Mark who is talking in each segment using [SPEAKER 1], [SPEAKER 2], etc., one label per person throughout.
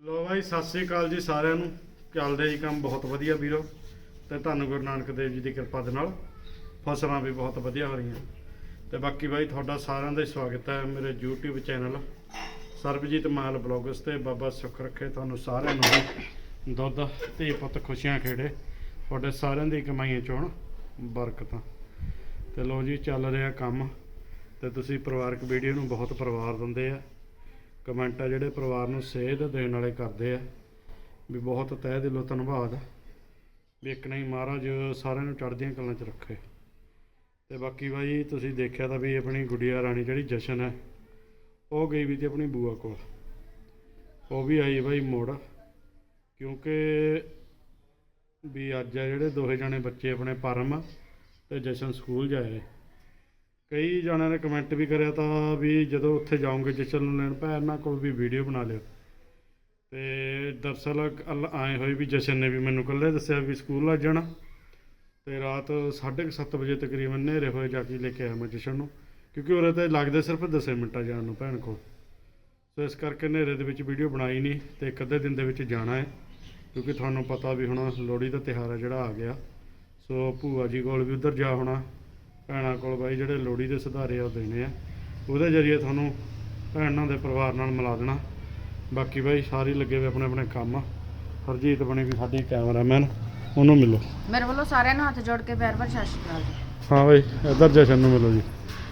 [SPEAKER 1] ਲੋ ਬਾਈ, ਸਤਿ ਸ੍ਰੀ ਅਕਾਲ ਜੀ ਸਾਰਿਆਂ ਨੂੰ। ਚੱਲਦੇ ਜੀ ਕੰਮ ਬਹੁਤ ਵਧੀਆ ਵੀਰੋ। ਤੇ ਤੁਹਾਨੂੰ ਗੁਰੂ ਨਾਨਕ ਦੇਵ ਜੀ ਦੀ ਕਿਰਪਾ ਦੇ ਨਾਲ ਫਸਲਾਂ ਵੀ ਬਹੁਤ ਵਧੀਆ ਹੋ ਰਹੀਆਂ। ਤੇ ਬਾਕੀ ਬਾਈ, ਤੁਹਾਡਾ ਸਾਰਿਆਂ ਦਾ ਹੀ ਸਵਾਗਤ ਹੈ ਮੇਰੇ YouTube channel Sarabjit Mal blogs ਤੇ। ਬਾਬਾ ਸੁੱਖ ਰੱਖੇ ਤੁਹਾਨੂੰ ਸਾਰਿਆਂ ਨੂੰ ਦੁੱਧ ਤੇ ਪੁੱਤ ਖੁਸ਼ੀਆਂ ਖੇੜੇ। ਤੁਹਾਡੇ ਸਾਰਿਆਂ ਦੀ ਕਮਾਈਆਂ ਚੋਣ ਬਰਕਤਾਂ। ਤੇ ਲੋ ਜੀ, ਚੱਲ ਰਿਹਾ ਕੰਮ। ਤੇ ਤੁਸੀਂ ਪਰਿਵਾਰਕ ਵੀਡੀਓ ਨੂੰ ਬਹੁਤ ਪਰਿਵਾਰ ਦਿੰਦੇ ਆ। ਕਮੈਂਟ ਆ ਜਿਹੜੇ ਪਰਿਵਾਰ ਨੂੰ ਸੇਧ ਦੇਣ ਵਾਲੇ ਕਰਦੇ ਆ, ਵੀ ਬਹੁਤ ਤਹਿ ਦਿਲੋਂ ਧੰਨਵਾਦ। ਵੀ ਇੱਕ ਨਹੀਂ ਮਹਾਰਾਜ, ਸਾਰਿਆਂ ਨੂੰ ਚੜ੍ਹਦੀਆਂ ਕਲਾਂ 'ਚ ਰੱਖੇ। ਤੇ ਬਾਕੀ ਬਾਈ, ਤੁਸੀਂ ਦੇਖਿਆ ਤਾਂ ਵੀ ਆਪਣੀ ਗੁੱਡੀਆ ਰਾਣੀ ਜਿਹੜੀ ਜਸ਼ਨ ਹੈ, ਉਹ ਗਈ ਵੀ ਤੇ ਆਪਣੀ ਬੂਆ ਕੋਲ। ਉਹ ਵੀ ਆਈ ਬਾਈ ਮੋੜ, ਕਿਉਂਕਿ ਵੀ ਅੱਜ ਆ ਜਿਹੜੇ ਦੋਹੇ ਜਣੇ ਬੱਚੇ ਆਪਣੇ ਪਰਮ ਤੇ ਜਸ਼ਨ ਸਕੂਲ ਜਾਏ। ਕਈ ਜਣਿਆਂ ਨੇ ਕਮੈਂਟ ਵੀ ਕਰਿਆ ਤਾਂ ਵੀ ਜਦੋਂ ਉੱਥੇ ਜਾਓਗੇ ਜਸ਼ਨ ਨੂੰ ਲੈਣ, ਭੈਣ ਇਹਨਾਂ ਕੋਲ ਵੀ ਵੀਡੀਓ ਬਣਾ ਲਿਓ। ਤੇ ਦਰਸਲ ਕੱਲ ਆਏ ਹੋਏ ਵੀ ਜਸ਼ਨ ਨੇ ਵੀ ਮੈਨੂੰ ਇਕੱਲੇ ਦੱਸਿਆ ਵੀ ਸਕੂਲ ਆ ਜਾਣਾ। ਤੇ ਰਾਤ 7:30 ਵਜੇ ਤਕਰੀਬਨ ਹਨੇਰੇ ਹੋਏ ਜਾ ਕੇ ਲੈ ਕੇ ਆਇਆ ਮੈਂ ਜਸ਼ਨ ਨੂੰ, ਕਿਉਂਕਿ ਉਰੇ ਤੇ ਲੱਗਦੇ ਸਿਰਫ 10 ਮਿੰਟਾਂ ਜਾਣ ਨੂੰ ਭੈਣ ਕੋਲ। ਸੋ ਇਸ ਕਰਕੇ ਹਨੇਰੇ ਦੇ ਵਿੱਚ ਵੀਡੀਓ ਬਣਾਈ ਨਹੀਂ ਤੇ ਇੱਕ ਅੱਧੇ ਦਿਨ ਦੇ ਵਿੱਚ ਜਾਣਾ ਹੈ, ਕਿਉਂਕਿ ਤੁਹਾਨੂੰ ਪਤਾ ਵੀ ਹੁਣ ਲੋਹੜੀ ਦਾ ਤਿਉਹਾਰ ਹੈ ਜਿਹੜਾ ਆ ਗਿਆ। ਸੋ ਭੂਆ ਜੀ ਕੋਲ ਵੀ ਉੱਧਰ ਜਾ ਹੋਣਾ। ਭੈਣਾਂ ਕੋਲ ਬਾਈ ਜਿਹੜੇ ਲੋਹੜੀ ਦੇ ਸੁਧਾਰੇ ਆ ਉਹ ਦੇਣੇ ਆ। ਉਹਦੇ ਜਰੀਏ ਤੁਹਾਨੂੰ ਭੈਣਾਂ ਦੇ ਪਰਿਵਾਰ ਨਾਲ ਮਿਲਾ ਦੇਣਾ। ਬਾਕੀ ਬਾਈ ਸਾਰੇ ਲੱਗੇ ਹੋਏ ਆਪਣੇ ਆਪਣੇ ਕੰਮ। ਹਰਜੀਤ ਬਣੀ ਵੀ ਸਾਡੀ ਕੈਮਰਾਮੈਨ ਉਹਨੂੰ ਮਿਲੋ।
[SPEAKER 2] ਮੇਰੇ ਵੱਲੋਂ ਸਾਰਿਆਂ ਨੂੰ ਹੱਥ ਜੋੜ ਕੇ ਪਿਆਰ ਭਰੀ ਸਤਿ ਸ਼੍ਰੀ ਅਕਾਲ ਜੀ।
[SPEAKER 1] ਹਾਂ ਬਾਈ ਇੱਧਰ ਜਸ਼ਨ ਨੂੰ ਮਿਲੋ ਜੀ।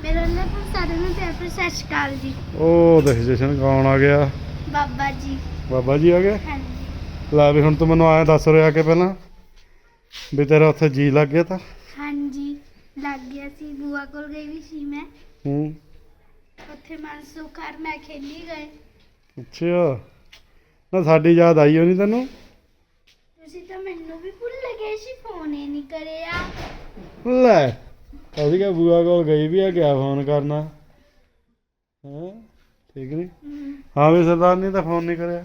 [SPEAKER 3] ਮੇਰੇ ਨਾਲ ਪਰ ਸਾਰਿਆਂ ਨੂੰ ਪਿਆਰ ਭਰੀ ਸਤਿ ਸ਼੍ਰੀ ਅਕਾਲ ਜੀ।
[SPEAKER 1] ਉਹ ਦੇਖ ਜਸ਼ਨ ਕੌਣ ਆ ਗਿਆ?
[SPEAKER 3] ਬਾਬਾ ਜੀ।
[SPEAKER 1] ਬਾਬਾ ਜੀ ਆ ਗਏ?
[SPEAKER 3] ਹਾਂਜੀ।
[SPEAKER 1] ਲੈ ਵੀ ਹੁਣ ਤੂੰ ਮੈਨੂੰ ਆਇਆ ਦੱਸ ਰਿਹਾ ਕਿ ਪਹਿਲਾਂ ਵੀ ਤੇਰਾ ਉੱਥੇ ਜੀ ਲੱਗ ਗਿਆ ਤਾਂ।
[SPEAKER 3] ਲੱਗ ਗਿਆ ਸੀ ਬੂਆ ਕੋਲ ਗਈ ਵੀ ਸੀ ਮੈਂ।
[SPEAKER 1] ਹੂੰ।
[SPEAKER 3] ਉੱਥੇ ਮਨਸੂ ਘਰ ਮੈਂ ਖੇਲੀ ਗਏ।
[SPEAKER 1] ਅੱਛਾ। ਨਾ ਸਾਡੀ ਯਾਦ ਆਈ ਹੋ ਨਹੀਂ ਤੈਨੂੰ?
[SPEAKER 3] ਤੁਸੀਂ ਤਾਂ ਮੈਨੂੰ ਵੀ ਭੁੱਲ ਗਏ ਸੀ ਫੋਨ ਹੀ ਨਹੀਂ ਕਰਿਆ।
[SPEAKER 1] ਲੈ ਅਸੀਂ ਕਿ ਬੂਆ ਕੋਲ ਗਈ ਵੀ ਆ ਗਿਆ ਫੋਨ ਕਰਨਾ? ਹਾਂ? ਠੀਕ ਨਹੀਂ ਹਾਂ। ਵੀ ਸਰਦਾਰ ਨੇ ਤਾਂ ਫੋਨ ਨਹੀਂ ਕਰਿਆ।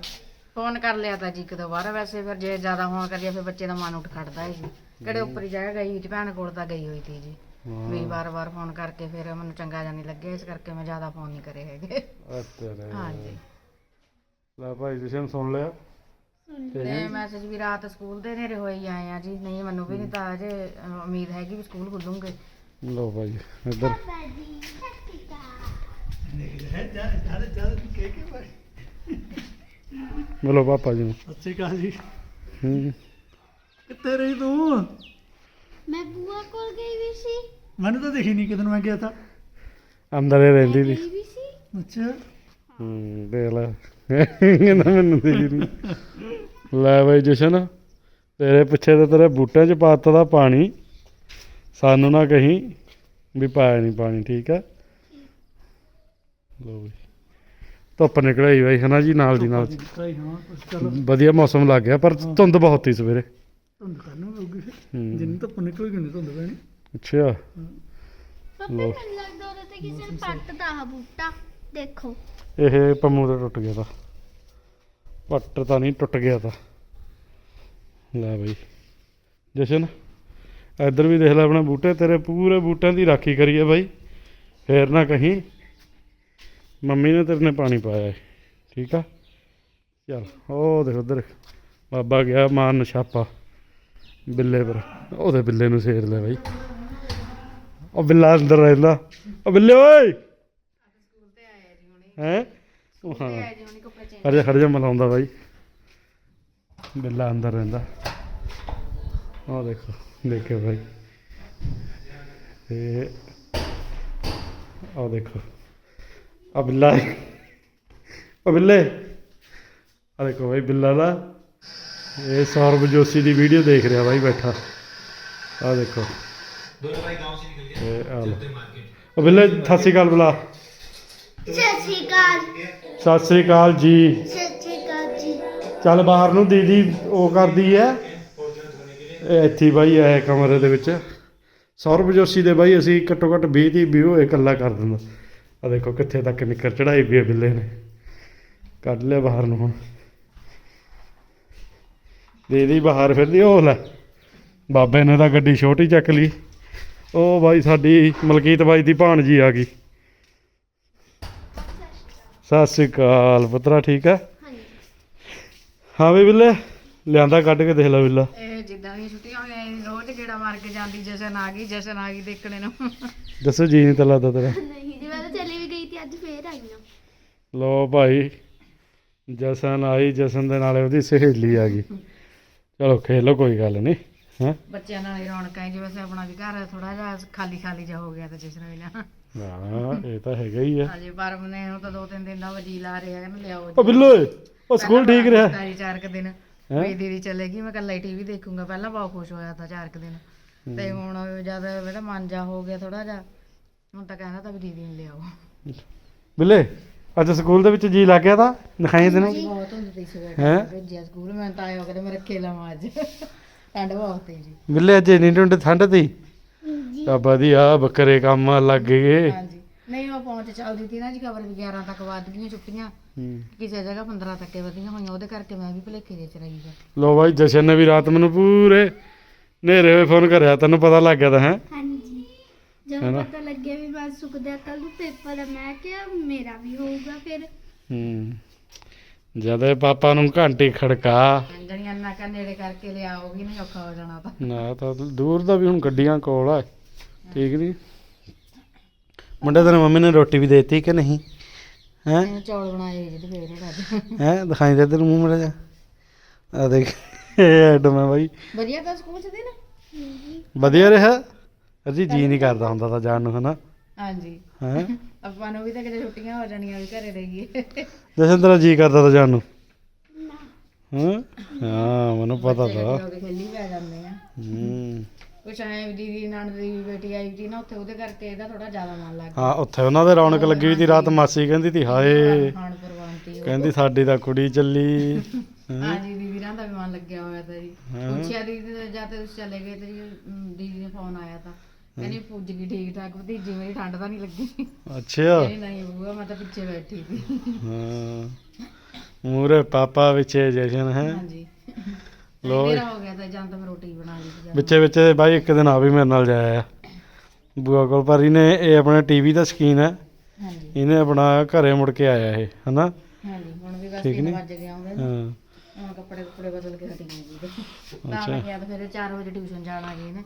[SPEAKER 2] ਫੋਨ ਕਰ ਲਿਆ ਤਾਂ ਜੀ ਇੱਕ ਦੋ ਵਾਰ ਵੈਸੇ ਫਿਰ ਜੇ ਜ਼ਿਆਦਾ ਫੋਨ ਕਰੀਏ ਫਿਰ ਬੱਚੇ ਦਾ ਮਨ ਉੱਠ ਖੜਦਾ ਹੈ ਜੀ ਕਿਹੜੇ ਉੱਪਰ ਹੀ ਜਗ੍ਹਾ ਗਈ ਸੀ ਭੈਣ ਕੋਲ ਤਾਂ ਗਈ ਹੋਈ ਸੀ ਜੀ। ਵੀ ਵਾਰ-ਵਾਰ ਫੋਨ ਕਰਕੇ ਫਿਰ ਮੈਨੂੰ ਚੰਗਾ ਜਿਹਾ ਨਹੀਂ ਲੱਗਿਆ ਇਸ ਕਰਕੇ ਮੈਂ ਜ਼ਿਆਦਾ ਫੋਨ ਨਹੀਂ ਕਰੇ ਹੈਗੇ।
[SPEAKER 1] ਅੱਛਾ ਰੇ
[SPEAKER 2] ਹਾਂਜੀ।
[SPEAKER 1] ਲੈ ਭਾਈ ਜਸ਼ਨ ਸੁਣ ਲਿਆ?
[SPEAKER 3] ਸੁਣ
[SPEAKER 2] ਤੇ ਮੈਸੇਜ ਵੀ ਰਾਤ ਸਕੂਲ ਦੇ ਨੇਰੇ ਹੋਏ ਹੀ ਆਏ ਆ ਜੀ। ਨਹੀਂ ਮੈਨੂੰ ਵੀ ਨਹੀਂ ਤਾਂ ਅਜੇ ਉਮੀਦ ਹੈਗੀ ਵੀ ਸਕੂਲ ਖੁੱਲੂਗੇ।
[SPEAKER 1] ਲੋ ਭਾਈ ਇੱਧਰ।
[SPEAKER 3] ਬਾਬਾ ਜੀ ਸਤਿ ਸ਼੍ਰੀ ਅਕਾਲ।
[SPEAKER 1] ਮਿਲੋ ਪਾਪਾ ਜੀ ਨੂੰ।
[SPEAKER 4] ਸੱਚੀ ਕਾਲ ਜੀ।
[SPEAKER 1] ਹੂੰ।
[SPEAKER 4] ਕਿੱਥੇ ਰਹੀ ਤੂੰ?
[SPEAKER 3] ਮੈਂ ਬੂਆ ਕੋਲ ਗਈ ਵੀ ਸੀ।
[SPEAKER 4] ਮੈਨੂੰ ਤਾਂ ਦੇਖੀ ਨਹੀਂ ਕਿਦਨ ਮੈਂ ਗਿਆ ਤਾਂ।
[SPEAKER 1] ਅੰਦਰ ਹੀ ਰਹਿੰਦੀ ਸੀ।
[SPEAKER 3] ਗਈ ਵੀ ਸੀ।
[SPEAKER 4] ਅੱਛਾ।
[SPEAKER 1] ਹੂੰ ਦੇਖ ਲੈ। ਕਹਿੰਦਾ ਮੈਨੂੰ ਤੇ ਨਹੀਂ ਲੈ ਬਾਈ ਜਸ਼ਨ ਤੇਰੇ ਪਿੱਛੇ ਤੇ ਤੇਰੇ ਬੂਟਿਆਂ 'ਚ ਪਾਤਾ ਦਾ ਪਾਣੀ। ਸਾਨੂੰ ਨਾ ਕਹੀਂ ਵੀ ਪਾਇਆ ਨਹੀਂ ਪਾਣੀ ਠੀਕ ਹੈ? ਲੋ ਬਈ। ਧੁੱਪ ਨਿਕਲ ਬਾਈ ਹਨਾ ਜੀ ਨਾਲ ਦੀ ਨਾਲ।
[SPEAKER 4] ਹਾਂ ਕੁਛ
[SPEAKER 1] ਵਧੀਆ ਮੌਸਮ ਲੱਗ ਗਿਆ ਪਰ ਧੁੰਦ ਬਹੁਤ ਸੀ ਸਵੇਰੇ।
[SPEAKER 4] ਧੁੰਦ ਕਰਨੂ। ਜਿੰਨੀ ਤਾਂ ਨਿਕਲ ਗਈ ਨਹੀਂ ਧੁੰਦ ਪੈਣੀ।
[SPEAKER 1] ਅੱਛਾ।
[SPEAKER 3] ਪਾਪਾ
[SPEAKER 1] ਲਓ।
[SPEAKER 3] ਮੈਨੂੰ ਲੱਗਦਾ ਉਹਦੇ ਤੇ ਕਿਸੇ ਨੇ ਪੱਟਦਾ ਆ ਬੂਟਾ। ਦੇਖੋ।
[SPEAKER 1] ਇਹ ਪੰਮੂ ਦਾ ਟੁੱਟ ਗਿਆ ਤਾਂ। ਪੱਟ ਤਾਂ ਨਹੀਂ ਟੁੱਟ ਗਿਆ ਤਾਂ। ਲੈ ਬਈ। ਜਸ਼ਨ ਇੱਧਰ ਵੀ ਦੇਖ ਲੈ ਆਪਣੇ ਬੂਟੇ ਤੇਰੇ ਪੂਰੇ ਬੂਟਿਆਂ ਦੀ ਰਾਖੀ ਕਰੀਏ ਬਾਈ। ਫੇਰ ਨਾ ਕਹੀਂ। ਮੰਮੀ ਨੇ ਤੇਰੇ ਨੇ ਪਾਣੀ ਪਾਇਆ ਠੀਕ ਆ? ਚਲ, ਉਹ ਦੇਖ ਉਧਰ, ਬਾਬਾ ਗਿਆ ਮਾਰਨ ਛਾਪਾ, ਬਿੱਲੇ ਪਰ ਉਹਦੇ ਬਿੱਲੇ ਨੂੰ ਸੇਰ ਲੈ ਬਾਈ। ਉਹ ਬਿੱਲਾ ਅੰਦਰ ਰਹਿੰਦਾ। ਉਹ ਬਿੱਲੇ, ਓਏ! ਹੈ? ਉਹ ਹਾਂ।
[SPEAKER 2] ਜੀ
[SPEAKER 1] ਖੜ ਜਾ ਖੜ ਜਾ ਮਲਾਉਂਦਾ ਬਾਈ। ਬਿੱਲਾ ਅੰਦਰ ਰਹਿੰਦਾ। ਉਹ ਦੇਖੋ, ਦੇਖਿਓ ਬਾਈ। ਤੇ ਆਹ ਦੇਖੋ। ਆ ਬਿੱਲਾ ਆ ਬਿੱਲੇ। ਆ ਦੇਖੋ ਬਾਈ ਬਿੱਲਾ ਦਾ ਇਹ ਸੌਰਵ ਜੋਸ਼ੀ ਦੀ ਵੀਡੀਓ ਦੇਖ ਰਿਹਾ ਬਾਈ ਬੈਠਾ। ਆ ਦੇਖੋ। ਇਹ ਆ ਲੋ। ਉਹ ਬਿੱਲੇ ਸਤਿ ਸ਼੍ਰੀ ਅਕਾਲ ਬੁਲਾ।
[SPEAKER 3] ਸਤਿ ਸ਼੍ਰੀ ਅਕਾਲ।
[SPEAKER 1] ਸਤਿ ਸ਼੍ਰੀ ਅਕਾਲ ਜੀ।
[SPEAKER 3] ਸਤਿ ਸ਼੍ਰੀ ਅਕਾਲ ਜੀ।
[SPEAKER 1] ਚੱਲ ਬਾਹਰ ਨੂੰ ਦੀਦੀ ਉਹ ਕਰਦੀ ਐ ਇਹ ਇੱਥੇ ਹੀ ਬਾਈ ਐ ਕਮਰੇ ਦੇ ਵਿੱਚ। ਸੌਰਵ ਜੋਸ਼ੀ ਦੇ ਬਾਈ ਅਸੀਂ ਘੱਟੋ ਘੱਟ 20 ਦੀ ਵੀਡੀਓ ਇਕੱਲਾ ਕਰ ਦਿੰਦਾ। ਆ ਦੇਖੋ ਕਿੱਥੇ ਤੱਕ ਨਿੱਕਰ ਚੜਾਈ ਪਈ ਹੈ ਬਿੱਲੇ ਨੇ। ਕੱਢ ਲਿਆ ਬਾਹਰ ਨੂੰ ਹੁਣ। ਦੀਦੀ ਬਾਹਰ ਫਿਰਦੀ ਉਹ ਲੈ। ਬਾਬੇ ਨੇ ਤਾਂ ਗੱਡੀ ਛੋਟੀ ਚੱਕ ਲਈ। ਉਹ ਬਾਈ ਸਾਡੀ ਮਲਕੀਤ ਬਾਈ ਦੀ ਭਾਣਜੀ ਆ ਗਈ। ਸਤਿ ਸ਼੍ਰੀ ਅਕਾਲ। ਪੁੱਤਰਾ ਠੀਕ ਹੈ
[SPEAKER 3] ਹਾਂਜੀ।
[SPEAKER 1] ਹਾਂ ਵੀ ਬਿੱਲੇ ਲਿਆਂਦਾ ਕੱਢ ਕੇ ਦੇਖ ਲੈ ਬਿੱਲਾ।
[SPEAKER 2] ਇਹ ਜਿੱਦਾਂ ਦੀਆਂ ਛੁੱਟੀਆਂ ਹੋਈਆਂ ਰੋਜ਼ ਗੇੜਾ ਮਾਰ ਕੇ ਜਾਂਦੀ ਜਸ਼ਨ ਆ ਗਈ ਜਸ਼ਨ ਆ ਗਈ ਦੇਖਣੇ ਨੂੰ।
[SPEAKER 1] ਦੱਸੋ ਜੀ ਨਹੀਂ ਤਾਂ ਲੱਗਦਾ ਤੇਰਾ।
[SPEAKER 3] ਨਹੀਂ। ਜੀ ਤਾਂ ਚਲੀ ਵੀ ਗਈ ਤੇ ਅੱਜ ਫੇਰ ਆਈ ਹਾਂ।
[SPEAKER 1] ਲੋ ਭਾਈ ਜਸਨ ਆਈ ਜਸਨ ਦੇ ਨਾਲੇ ਉਹਦੀ ਸਹੇਲੀ ਆ ਗਈ। ਚਲੋ ਖੇਲੋ ਕੋਈ ਗੱਲ ਨਹੀਂ ਹੈ?
[SPEAKER 2] ਬੱਚਿਆਂ ਨਾਲ ਹੀ ਰੌਣਕਾਂ ਹੈ ਜਿਵੇਂ ਸੇ ਆਪਣਾ ਵੀ ਘਰ ਥੋੜਾ ਜਿਹਾ ਖਾਲੀ ਖਾਲੀ ਜਿਹਾ ਹੋ ਗਿਆ ਤਾਂ ਜਸ਼ਨ ਵੀ ਨਾ।
[SPEAKER 1] ਹਾਂ ਇਹ ਤਾਂ ਹੈਗਾ ਹੀ ਆ।
[SPEAKER 2] ਅਜੇ ਪਰਮ ਨੇ ਉਹ ਤਾਂ ਦੋ ਤਿੰਨ ਦਿਨ ਦਾ ਵਜੀ ਲਾ ਰਿਹਾ ਕਹਿੰਦਾ ਲਿਆਓ
[SPEAKER 1] ਉਹ ਬਿੱਲੋ ਉਹ ਸਕੂਲ ਠੀਕ ਰਿਹਾ?
[SPEAKER 2] ਤਾਰੀ ਚਾਰ ਕੁ ਦਿਨ? ਮੇਰੀ ਦੀਦੀ ਚਲੇਗੀ ਮੈਂ ਕੱਲਾ ਹੀ ਟੀਵੀ ਦੇਖੂੰਗਾ ਪਹਿਲਾਂ ਬਹੁਤ ਖੁਸ਼ ਹੋਇਆ ਤਾਂ ਚਾਰ ਕੁ ਦਿਨ। ਤੇ ਹੁਣ ਜਦ ਮੇਰਾ ਮਨ ਜਾ ਹੋ ਗਿਆ ਥੋੜਾ ਜਿਹਾ ਹੁਣ ਤਾਂ ਕਹਿੰਦਾ ਤਾਂ ਵੀ ਦੀਦੀ ਨੂੰ ਲਿਆਓ।
[SPEAKER 1] ਬਿੱਲੇ ਅੱਜ ਸਕੂਲ ਦੇ ਵਿੱਚ ਜੀ ਲੱਗ ਗਿਆ ਤਾਂ ਦਿਖਾਈ ਤੈਨੂੰ
[SPEAKER 2] ਬਹੁਤ ਹੁੰਦੀ ਸੀ ਸਵੇਰ
[SPEAKER 1] ਹੈਂ?
[SPEAKER 2] ਭੇਜਿਆ ਸਕੂਲ ਮੈਂ ਤਾਂ ਆਇਆ ਕਰੇ ਮੈਂ ਰੱਖੇ ਲਵਾਂ ਅੱਜ। ਠੰਡ ਬਹੁਤ ਤੇ ਜੀ।
[SPEAKER 1] ਬਿੱਲੇ ਅੱਜ ਇੰਨੀ ਟੁੰਡ ਠੰਡ ਤੀ ਤਾਂ ਵਧੀਆ ਬੱਕਰੇ ਕੰਮ ਲੱਗ ਗਏ।
[SPEAKER 2] ਹਾਂਜੀ। ਨਹੀਂ ਉਹ ਪਹੁੰਚ ਚੱਲਦੀ ਸੀ ਨਾ ਜੀ ਖਬਰ ਵੀ 11 ਤੱਕ ਵੱਧ ਗਈਆਂ ਛੁੱਟੀਆਂ
[SPEAKER 1] ਹੂੰ।
[SPEAKER 2] ਕਿਸੇ ਜਗ੍ਹਾ 15 ਤੱਕ ਹੀ ਵਧੀਆਂ ਹੋਈਆਂ ਉਹਦੇ ਕਰਕੇ ਮੈਂ ਵੀ ਭਲੇਖੇ ਜੇ ਚ ਰਹੀ
[SPEAKER 1] ਲੋ ਬਾਈ ਜਸ਼ਨ ਨੇ ਵੀ ਰਾਤ ਮੈਨੂੰ ਪੂਰੇ ਹਨੇਰੇ ਹੋਏ ਫੋਨ ਕਰਿਆ ਤੈਨੂੰ ਪਤਾ ਲੱਗ ਗਿਆ ਤਾਂ ਹੈ?
[SPEAKER 3] ਹਾਂਜੀ। ਜਦ
[SPEAKER 1] ਹੈਨਾ?
[SPEAKER 3] ਪਤਾ ਲੱਗਿਆ ਵੀ ਮੈਂ ਸੁਖਦਿਆ ਕੱਲ ਨੂੰ ਪੇਪਰ ਹੈ ਮੈਂ ਕਿਹਾ ਮੇਰਾ ਵੀ ਹੋਊਗਾ ਫਿਰ।
[SPEAKER 1] ਹੂੰ। ਜਦ ਪਾਪਾ ਨੂੰ ਘੰਟੀ ਖੜਕਾ।
[SPEAKER 2] ਜਣੀਆਂ ਨਾ ਕਾ ਨੇੜੇ ਕਰਕੇ ਲਿਆਓਗੀ ਨਹੀਂ ਔਖਾ ਹੋ ਜਾਣਾ ਤਾਂ।
[SPEAKER 1] ਨਾ ਤਾਂ ਦੂਰ ਦਾ ਵੀ ਹੁਣ ਗੱਡੀਆਂ ਕੋਲ ਆ ਠੀਕ ਨਹੀਂ ਮੁੰਡੇ ਤੇਰੇ ਮੰਮੀ ਨੇ ਰੋਟੀ ਵੀ ਦੇਤੀ ਕਿ ਨਹੀਂ? ਹੈ?
[SPEAKER 2] ਇਹਨੇ ਚੌਲ ਬਣਾਏ ਜਿਹਦੇ ਫੇਵਰੇਟ ਅੱਜ
[SPEAKER 1] ਹੈ? ਦਿਖਾਈ ਦੇ ਤੈਨੂੰ ਮੂੰਹ ਮੜਾ ਜਾ। ਆ ਦੇਖ ਇਹ ਐਡਮ ਹੈ ਬਾਈ।
[SPEAKER 2] ਵਧੀਆ ਤਾਂ ਸਕੂਲ ਚ ਦੀ ਨਾ?
[SPEAKER 1] ਵਧੀਆ ਰਿਹਾ? ਅਜੀ ਜੀ ਨਹੀਂ ਕਰਦਾ ਹੁੰਦਾ ਤਾਂ ਜਾਣ ਨੂੰ ਹਨਾ?
[SPEAKER 2] ਹਾਂਜੀ।
[SPEAKER 1] ਹੈ?
[SPEAKER 2] ਆਪਾਂ ਨੂੰ ਵੀ ਤਾਂ ਕਿਤੇ ਛੁੱਟੀਆਂ ਹੋ ਜਾਣੀਆਂ ਵੀ ਘਰੇ ਰਹੀਏ।
[SPEAKER 1] ਜਸ਼ਨ ਤੇਰਾ ਜੀ ਕਰਦਾ ਤਾਂ ਜਾਣ ਨੂੰ। ਹਾਂ? ਹਾਂ ਮੈਨੂੰ ਪਤਾ ਤਾਂ।
[SPEAKER 2] ਇਕੱਠੇ ਹੋ ਕੇ ਖੇਲੀ ਪੈ ਜਾਂਦੇ ਆ।
[SPEAKER 1] ਹੂੰ।
[SPEAKER 2] ਕੁਛ ਐ ਦੀਦੀ ਨਣਦ ਦੀ ਬੇਟੀ ਆਈ ਸੀ ਨਾ ਉੱਥੇ ਉਹਦੇ ਕਰਕੇ ਇਹਦਾ ਥੋੜਾ ਜ਼ਿਆਦਾ ਮਨ ਲੱਗ ਗਿਆ
[SPEAKER 1] ਹਾਂ ਉੱਥੇ ਉਹਨਾਂ ਦੇ ਰੌਣਕ ਲੱਗੀ ਵੀ ਤੀ ਰਾਤ ਮਾਸੀ ਕਹਿੰਦੀ ਤੀ ਹਾਏ।
[SPEAKER 2] ਖਾਣ ਪਰਵਾਨਤੀ
[SPEAKER 1] ਕਹਿੰਦੀ ਸਾਡੀ ਤਾਂ ਕੁੜੀ ਚੱਲੀ।
[SPEAKER 2] ਹਾਂਜੀ ਦੀਦੀ ਰਾਂ ਦਾ ਵੀ ਮਨ ਲੱਗਿਆ ਹੋਇਆ ਤਾਂ ਜੀ।
[SPEAKER 1] ਹਾਂ।
[SPEAKER 2] ਪੁੱਛਿਆ ਦੀਦੀ ਤੇ ਜਦ ਤੁਸੀਂ ਚਲੇ ਗਏ ਤੇ ਜੀ ਅਮ, ਦੀਦੀ ਨੇ ਫੋਨ ਆਇਆ ਤਾਂ। ਕਹਿੰਦੀ ਪੁੱਜ ਗਈ ਠੀਕ ਠਾਕ ਭਤੀਜੀ ਮੇਰੀ ਠੰਡ ਤਾਂ ਨਹੀਂ ਲੱਗੀ।
[SPEAKER 1] ਅੱਛਾ।
[SPEAKER 2] ਨਹੀਂ ਬੂਆ ਮੈਂ ਤਾਂ ਪਿੱਛੇ ਬੈਠੀ ਸੀ।
[SPEAKER 1] ਹਾਂ। ਮੂਰੇ ਪਾਪਾ ਵਿੱਚੇ ਜਸ਼ਨ ਹੈ।
[SPEAKER 2] ਹਾਂਜੀ।
[SPEAKER 1] ਲੋ
[SPEAKER 2] ਹੋ ਗਿਆ ਤਾਂ ਜਾਂ ਤਾਂ ਮੈਂ ਰੋਟੀ ਬਣਾ ਲਈ ਜਾਂ
[SPEAKER 1] ਵਿੱਚੇ ਵਿੱਚੇ ਬਾਈ ਇੱਕ ਦਿਨ ਆ ਵੀ ਮੇਰੇ ਨਾਲ ਜਾਇਆ ਆ। ਬੂਆ ਕੋਲ ਪਰ ਇਹਨੇ ਇਹ ਆਪਣਾ ਟੀਵੀ ਦਾ ਸ਼ਕੀਨ ਹੈ।
[SPEAKER 2] ਹਾਂਜੀ।
[SPEAKER 1] ਇਹਨੇ ਆਪਣਾ ਘਰੇ ਮੁੜ ਕੇ ਆਇਆ ਇਹ ਹਨਾ?
[SPEAKER 2] ਹਾਂਜੀ ਹੁਣ ਵੀ ਬਸ
[SPEAKER 1] ਠੀਕ
[SPEAKER 2] 3
[SPEAKER 1] ਨੀ?
[SPEAKER 2] ਵਜ ਗਏ ਆਉਂਦੇ ਨੇ।
[SPEAKER 1] ਹਾਂ।
[SPEAKER 2] ਹੁਣ ਕੱਪੜੇ ਕੁੱਪੜੇ ਬਦਲ ਕੇ ਹਟੀ ਗਈ ਜੀ। ਤਾਂ
[SPEAKER 1] ਅੱਛਾ।
[SPEAKER 2] ਮੈਂ ਕਿਹਾ ਤਾਂ ਫਿਰ 4 ਵਜੇ ਟਿਊਸ਼ਨ ਜਾਣਾ ਗਈ ਨੇ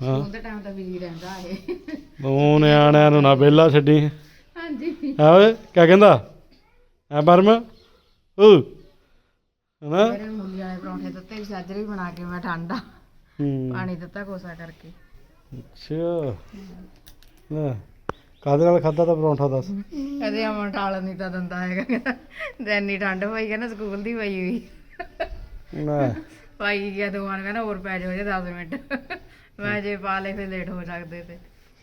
[SPEAKER 1] ਹਾਂ।
[SPEAKER 2] ਉਹਦੇ ਟਾਈਮ ਤਾਂ ਬਿਜ਼ੀ ਰਹਿੰਦਾ ਇਹ।
[SPEAKER 1] ਤੂੰ ਨਿਆਣਿਆਂ ਨੂੰ ਨਾ ਵਿਹਲਾ ਛੱਡੀ।
[SPEAKER 2] ਹਾਂਜੀ।
[SPEAKER 1] ਆ ਓਏ ਕਿਆ ਕਹਿੰਦਾ? ਆ ਪਰਮ ਓ ਹਨਾ
[SPEAKER 2] ਮੇਰੇ ਮੂਲੀ ਵਾਲੇ ਪਰੌਂਠੇ ਦਿੱਤੇ ਵੀ ਸਾਜਰੇ ਹੀ ਬਣਾ ਕੇ ਮੈਂ ਠੰਡਾ
[SPEAKER 1] ਹੂੰ।
[SPEAKER 2] ਪਾਣੀ ਦਿੱਤਾ ਕੋਸਾ ਕਰਕੇ।
[SPEAKER 1] ਅੱਛਾ। ਲੈ ਕਾਹਦੇ ਨਾਲ ਖਾਦਾ ਤਾਂ ਪਰੌਂਠਾ ਦੱਸ।
[SPEAKER 2] ਕਦੇ ਅਮਨ ਠਾਲ ਨਹੀਂ ਤਾਂ ਦਿੰਦਾ ਹੈਗਾ। ਇੰਨੀ ਠੰਡ ਪਈ ਕਹਿੰਦਾ ਸਕੂਲ ਦੀ ਪਈ ਹੋਈ।
[SPEAKER 1] ਲੈ।
[SPEAKER 2] ਪਾਈ ਗਿਆ ਦੁਕਾਨ ਕਹਿੰਦਾ ਹੋਰ ਪੈ ਜਾਓ ਜੇ 10 ਮਿੰਟ। ਮੈਂ ਜੇ ਪਾ ਲਏ ਫਿਰ ਲੇਟ ਹੋ ਸਕਦੇ ਤੇ।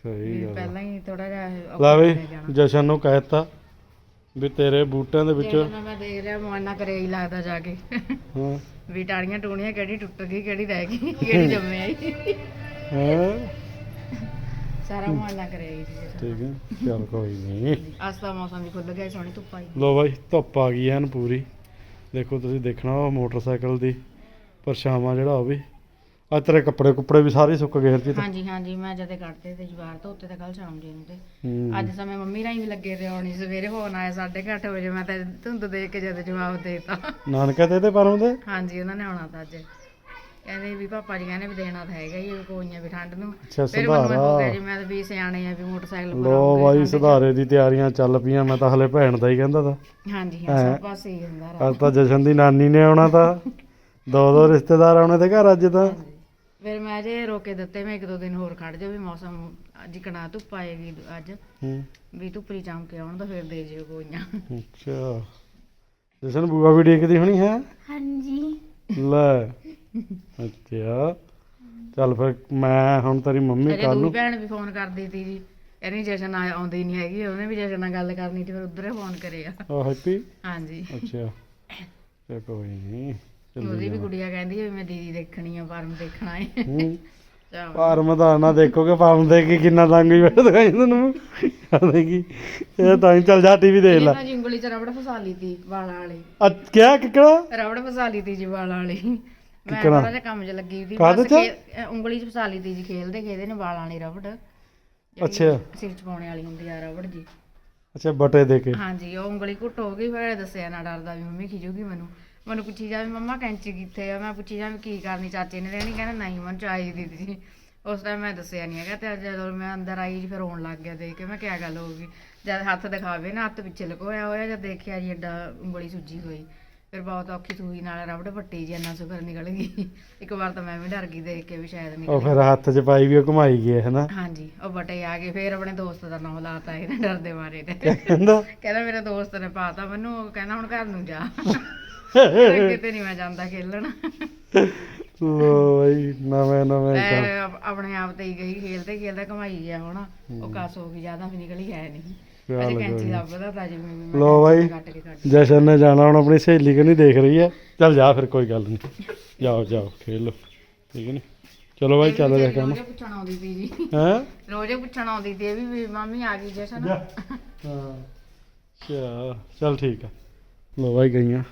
[SPEAKER 1] ਸਹੀ
[SPEAKER 2] ਵੀ
[SPEAKER 1] ਗੱਲ ਆ।
[SPEAKER 2] ਪਹਿਲਾਂ ਹੀ ਥੋੜਾ ਜਿਹਾ ਔਖਾ
[SPEAKER 1] ਲੈ ਬਈ
[SPEAKER 2] ਹੋ ਜਾਣਾ।
[SPEAKER 1] ਜਸ਼ਨ ਨੂੰ ਕਹਿਤਾ ਵੀ ਤੇਰੇ ਬੂਟਿਆਂ ਦੇ ਵਿੱਚ
[SPEAKER 2] ਮੈਂ ਦੇਖ ਰਿਹਾ ਮਨ ਕਰੇ ਹੀ ਲੱਗਦਾ ਜਾ ਕੇ।
[SPEAKER 1] ਹਾਂ।
[SPEAKER 2] ਵੀ ਟਾੜੀਆਂ ਟੂਣੀਆਂ ਕਿਹੜੀ ਟੁੱਟ ਗਈ ਕਿਹੜੀ ਰਹਿ ਗਈ ਕਿਹੜੀ ਜੰਮੇ ਆਈ।
[SPEAKER 1] ਹਾਂ?
[SPEAKER 2] ਸਾਰਾ ਮਨ ਕਰੇ ਜੀ
[SPEAKER 1] ਠੀਕ ਹੈ ਚੱਲ ਕੋਈ ਨਹੀਂ।
[SPEAKER 2] ਅੱਜ ਤਾਂ ਮੌਸਮ ਵੀ ਖੁੱਲ ਗਿਆ ਸੋਹਣੀ ਧੁੱਪ ਆਈ।
[SPEAKER 1] ਲੋ ਬਾਈ ਧੁੱਪ ਆ ਗਈ ਐਨ ਪੂਰੀ। ਦੇਖੋ ਤੁਸੀਂ ਦੇਖਣਾ ਉਹ ਮੋਟਰਸਾਈਕਲ ਦੀ ਪਰਛਾਵਾਂ ਜਿਹੜਾ ਉਹ ਵੀ। ਆ ਤੇਰੇ ਕੱਪੜੇ ਕੁੱਪੜੇ ਵੀ ਸਾਰੇ ਸੁੱਕ ਗਏ ਹਰਜੀਤ।
[SPEAKER 2] ਹਾਂਜੀ ਹਾਂਜੀ ਮੈਂ ਜਦੇ ਕੱਢਦੇ ਤੇ ਜਵਾਰ ਤੋਂ ਉੱਤੇ ਤਾਂ ਕੱਲ ਸ਼ਾਮ ਜੀ ਨੂੰ ਤੇ। ਅੱਜ ਸਮੇਂ ਮੰਮੀ ਰਾਹੀਂ ਵੀ ਲੱਗੇ ਤੇ ਆਉਣੀ ਸਵੇਰੇ ਫੋਨ ਆਇਆ 8:30 ਵਜੇ ਮੈਂ ਤਾਂ ਧੁੰਦ ਦੇਖ ਕੇ ਜਦ ਜਵਾਬ ਦੇਤਾ।
[SPEAKER 1] ਨਾਨਕਾ ਤੇ ਤੇ ਪਰਮ ਦੇ
[SPEAKER 2] ਹਾਂਜੀ ਉਹਨਾਂ ਨੇ ਆਉਣਾ ਤਾਂ ਅੱਜ। ਕਹਿੰਦੇ ਵੀ ਪਾਪਾ ਜੀ ਕਹਿੰਦੇ ਵੀ ਦੇਣਾ ਤਾਂ ਹੈਗਾ ਹੀ ਆ, ਵੀ ਠੰਡ ਨੂੰ।
[SPEAKER 1] ਅੱਛਾ ਸੁਧਾਰਾ।
[SPEAKER 2] ਜੀ ਮੈਂ ਤਾਂ ਵੀ ਸਿਆਣੇ ਆ ਵੀ ਮੋਟਰਸਾਈਕਲ ਪਰ
[SPEAKER 1] ਲੋ ਬਾਈ। ਸੁਧਾਰੇ ਦੀ ਤਿਆਰੀਆਂ ਚੱਲ ਪਈਆਂ ਮੈਂ ਤਾਂ ਹਲੇ ਭੈਣ ਦਾ ਹੀ ਕਹਿੰਦਾ ਤਾ।
[SPEAKER 2] ਹਾਂਜੀ
[SPEAKER 1] ਹੈਂ।
[SPEAKER 2] ਹਾਂ? ਸਭ ਪਾਸੇ ਹੀ ਹੁੰਦਾ ਰਹਾ
[SPEAKER 1] ਅੱਜ ਤਾਂ ਜਸ਼ਨ ਦੀ ਨਾਨੀ ਨੇ ਆਉਣਾ ਤਾਂ। ਦੋ ਦੋ ਰਿਸ਼ਤੇਦਾਰ ਆਉਣੇ ਤੇ ਘਰ ਅੱਜ ਤਾਂ।
[SPEAKER 2] ਫਿਰ ਮੈਂ ਜੇ ਰੋਕੇ ਦਿੱਤੇ ਮੈਂ ਇੱਕ ਦੋ ਦਿਨ ਹੋਰ ਖੜ ਜਾ ਵੀ ਮੌਸਮ ਅੱਜ ਕਣਾ ਧੁੱਪ ਆਏਗੀ ਅੱਜ।
[SPEAKER 1] ਹੂੰ।
[SPEAKER 2] ਵੀ ਧੁੱਪਰੀ ਚਮਕ ਕੇ ਆਉਣ ਤਾਂ ਫਿਰ ਦੇ ਜਿਓ ਕੋਈ ਨਾ
[SPEAKER 1] ਅੱਛਾ। ਜਸ਼ਨ ਬੂਆ ਵੀ ਦੇਖਦੀ ਹੋਣੀ ਹੈ?
[SPEAKER 3] ਹਾਂਜੀ।
[SPEAKER 1] ਲੈ। ਅੱਛਾ। ਚੱਲ ਫਿਰ ਮੈਂ ਹੁਣ ਤੇਰੀ ਮੰਮੀ ਕੱਲ ਨੂੰ
[SPEAKER 2] ਭੈਣ ਵੀ ਫੋਨ ਕਰਦੀ ਤੀ ਜੀ। ਇਹਨੀ ਜਸ਼ਨ ਆ- ਆਉਂਦੀ ਨਹੀਂ ਹੈਗੀ ਉਹਨੇ ਵੀ ਜਸ਼ਨ ਨਾਲ ਗੱਲ ਕਰਨੀ ਤੇ ਫਿਰ ਉਧਰੇ ਫੋਨ ਕਰਿਆ।
[SPEAKER 1] ਆ ਹੈਪੀ?
[SPEAKER 2] ਹਾਂਜੀ।
[SPEAKER 1] ਅੱਛਾ। ਤੇ ਕੋਈ ਨਹੀਂ
[SPEAKER 2] ਉਹਦੀ ਵੀ ਗੁੜੀਆ ਕਹਿੰਦੀ ਵੀ ਮੈਂ ਦੀਦੀ ਦੇਖਣੀ ਆ ਪਰਮ ਦੇਖਣਾ ਹੈ
[SPEAKER 1] ਹੂੰ।
[SPEAKER 2] ਚਲੋ।
[SPEAKER 1] ਦਾ ਨਾ ਦੇਖੋਗੇ ਪਰਮ ਦੇ ਕੇ ਕਿੰਨਾ ਤੰਗ ਹੀ ਬੈਠ ਦਿਖਾਈ ਤੁਹਾਨੂੰ। ਆਵੇਗੀ ਇਹ ਤਾਂ ਹੀ ਚੱਲ ਜਾ ਟੀਵੀ ਦੇਖ ਲੈ।
[SPEAKER 2] ਇਹਨਾਂ ਜੀ ਉਂਗਲੀ ਚ ਰਬੜ ਫਸਾ ਲਈ ਤੀ ਵਾਲਾਂ ਵਾਲੀ।
[SPEAKER 1] ਆ ਕਿਆ ਕਿਕੜਾ
[SPEAKER 2] ਰਬੜ ਫਸਾ ਲਈ ਤੀ ਜੀ ਵਾਲਾਂ ਵਾਲੀ। ਮੈਂ
[SPEAKER 1] ਕਿੱਕਣਾ?
[SPEAKER 2] ਥੋੜਾ ਜਿਹਾ ਕੰਮ 'ਚ ਲੱਗੀ ਸੀ
[SPEAKER 1] ਕਾਹਦੇ ਚ?
[SPEAKER 2] ਉਂਗਲੀ 'ਚ ਫਸਾ ਲਈ ਤੀ ਜੀ ਖੇਲਦੇ ਖੇਦੇ ਨੇ ਵਾਲਾਂ ਵਾਲੀ ਰਬੜ।
[SPEAKER 1] ਅੱਛਾ।
[SPEAKER 2] ਸਿਰ 'ਚ ਪਾਉਣੇ ਵਾਲੀ ਹੁੰਦੀ ਆ ਰਬੜ ਜੀ।
[SPEAKER 1] ਅੱਛਾ ਬਟੇ ਦੇ ਕੇ।
[SPEAKER 2] ਹਾਂਜੀ ਉਹ ਉਂਗਲੀ ਘੁੱਟ ਹੋ ਗਈ ਫਿਰ ਦੱਸਿਆ ਨਾ ਡਰਦਾ ਵੀ ਮੰਮੀ ਖਿਜੂਗੀ ਮੈਨੂੰ। ਮੈਨੂੰ ਪੁੱਛੀ ਜਾਵੇ ਮੰਮਾ ਕੈਂਚੀ ਕਿੱਥੇ ਆ? ਮੈਂ ਪੁੱਛੀ ਜਾਵੇ ਕੀ ਕਰਨੀ ਚਾਚੇ ਨੇ ਦੇਣੀ ਕਹਿੰਦਾ ਨਹੀਂ ਮੈਨੂੰ ਚਾਹੀਦੀ ਸੀ ਉਸ ਟਾਈਮ ਮੈਂ ਦੱਸਿਆ ਨਹੀਂ ਹੈਗਾ ਤੇ ਅੱਜ ਜਦੋਂ ਮੈਂ ਅੰਦਰ ਆਈ ਜੀ ਫਿਰ ਰੋਣ ਲੱਗ ਗਿਆ ਦੇਖ ਕੇ। ਮੈਂ ਕਿਆ ਗੱਲ ਹੋ ਗਈ? ਜਦ ਹੱਥ ਦਿਖਾਵੇ ਨਾ ਹੱਥ ਪਿੱਛੇ ਲਕੋਇਆ ਹੋਇਆ ਜਦ ਦੇਖਿਆ ਜੀ ਏਡਾ ਉਂਗਲੀ ਸੁੱਜੀ ਹੋਈ। ਫਿਰ ਬਹੁਤ ਔਖੀ ਸੂਈ ਨਾਲ ਰਬੜ ਪੱਟੀ ਜੀ ਇੰਨਾ ਸ਼ੁਕਰ ਨਿਕਲ ਗਈ। ਇੱਕ ਵਾਰ ਤਾਂ ਮੈਂ ਵੀ ਡਰ ਗਈ ਦੇਖ ਕੇ ਵੀ ਸ਼ਾਇਦ
[SPEAKER 1] ਉਹ
[SPEAKER 2] ਨਿਕਲ
[SPEAKER 1] ਫਿਰ ਹੱਥ 'ਚ ਪਾਈ ਵੀ ਉਹ ਘੁਮਾਈ ਗਏ ਹਨਾ?
[SPEAKER 2] ਹਾਂਜੀ ਉਹ ਬਟੇ ਆ ਗਏ। ਫਿਰ ਆਪਣੇ ਦੋਸਤ ਦਾ ਨਾਮ ਲਾਤਾ ਇਹਨੇ ਡਰਦੇ ਮਾਰੇ ਨੇ।
[SPEAKER 1] ਕਹਿੰਦਾ?
[SPEAKER 2] ਕਹਿੰਦਾ ਮੇਰੇ ਦੋਸਤ ਨੇ ਪਾਤਾ ਮੈਨੂੰ ਉਹ ਕਹਿੰਦਾ ਹੁਣ ਘਰ ਨੂੰ ਜਾ। ਕਿਤੇ ਨਹੀਂ ਮੈਂ ਜਾਂਦਾ ਖੇਲਣ।
[SPEAKER 1] ਲੋ ਬਈ ਨਵੇਂ ਨਵੇਂ ਕੰਮ।
[SPEAKER 2] ਮੈਂ ਆਪ- ਆਪਣੇ ਆਪ ਤੇ ਹੀ ਗਈ ਖੇਲਦੇ ਖੇਲਦੇ ਕਮਾਈ ਗਿਆ ਹੁਣ। ਉਹ ਕਾਸ ਹੋ ਗਈ ਜ਼ਿਆਦਾ ਵੀ ਨਿਕਲੀ ਹੈ ਨਹੀਂ। ਅਜੇ
[SPEAKER 1] ਕੋਈ
[SPEAKER 2] ਕੈਂਚੀ
[SPEAKER 1] ਨੀ।
[SPEAKER 2] ਦਾ ਪਤਾ ਤਾਂ ਜਿਵੇਂ ਵੀ ਮੈਂ
[SPEAKER 1] ਲਓ ਬਾਈ।
[SPEAKER 2] ਕੱਟ ਕੇ ਕੱਟ
[SPEAKER 1] ਜਸ਼ਨ ਨੇ ਜਾਣਾ ਹੁਣ ਆਪਣੀ ਸਹੇਲੀ ਕਿ ਨਹੀਂ ਦੇਖ ਰਹੀ ਹੈ। ਚੱਲ ਜਾ ਫਿਰ ਕੋਈ ਗੱਲ ਨਹੀਂ ਜਾਓ ਜਾਓ ਖੇਲ ਲਓ। ਠੀਕ ਹੈ ਨੀ? ਚਲੋ ਬਾਈ ਚੱਲ ਰਿਹਾ ਕੰਮ।
[SPEAKER 2] ਰੋਜ਼ੇ ਪੁੱਛਣ ਆਉਂਦੀ ਸੀ ਜੀ।
[SPEAKER 1] ਹੈਂ?
[SPEAKER 2] ਰੋਜ਼ੇ ਪੁੱਛਣ ਆਉਂਦੀ ਸੀ ਇਹ ਵੀ ਵੀ ਮਾਮੀ ਆ ਗਈ ਜਸ਼ਨ।
[SPEAKER 1] ਜਾ। ਹਾਂ। ਚਾ ਚੱਲ ਠੀਕ ਆ। ਲੋ ਬਾਈ ਗਈਆਂ।